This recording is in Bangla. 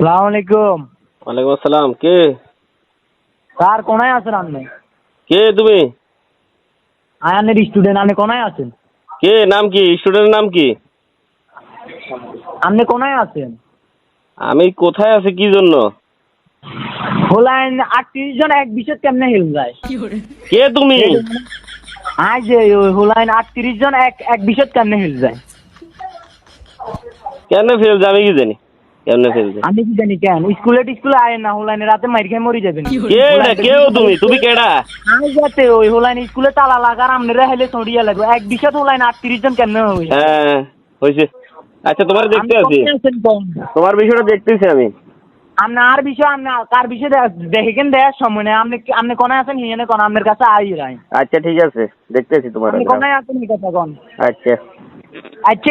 সালাম আলাইকুম। ওয়ালাইকুম আসসালাম কে? স্যার কোনায় আছেন আপনি? কে তুমি? আয়ানের স্টুডেন্ট আপনি কোনায় আছেন? কে নাম কি? স্টুডেন্টের নাম কি? আপনি কোনায় আছেন? আমি কোথায় আছি কি জন্য? হোলাইন আটত্রিশ জন এক বিশেষ কেমনে হিল যায়? কে তুমি? ওই হোলাইন আটত্রিশ জন এক এক বিশেষ কেমনে হিল যায়? কেন ফেলছে আমি কি জানি? কেমনে আমি কি জানি কেন? স্কুলে টিস্কুলে আয় না হোলাইনে রাতে মাইর খেয়ে মরি যাবেন কে এটা? তুমি? তুমি কেডা? আই যাতে ওই হোলাইন স্কুলে তালা লাগার আমনে হেলে সরিয়া লাগবে। এক বিশেষ হোলাইন আটত্রিশ জন কেমনে হই হ্যাঁ আচ্ছা তোমার দেখতে আছি তোমার বিষয়টা দেখতেছি আমি। আপনি আর বিষয় আপনি কার বিষয় দেখেন দেয়ার সময় নেই। আপনি আপনি কোনায় আছেন? হিয়ানে কোন আপনার কাছে আই রাই আচ্ছা ঠিক আছে। দেখতেছি তোমার কোনায় আছেন এই কথা কোন। আচ্ছা। আচ্ছা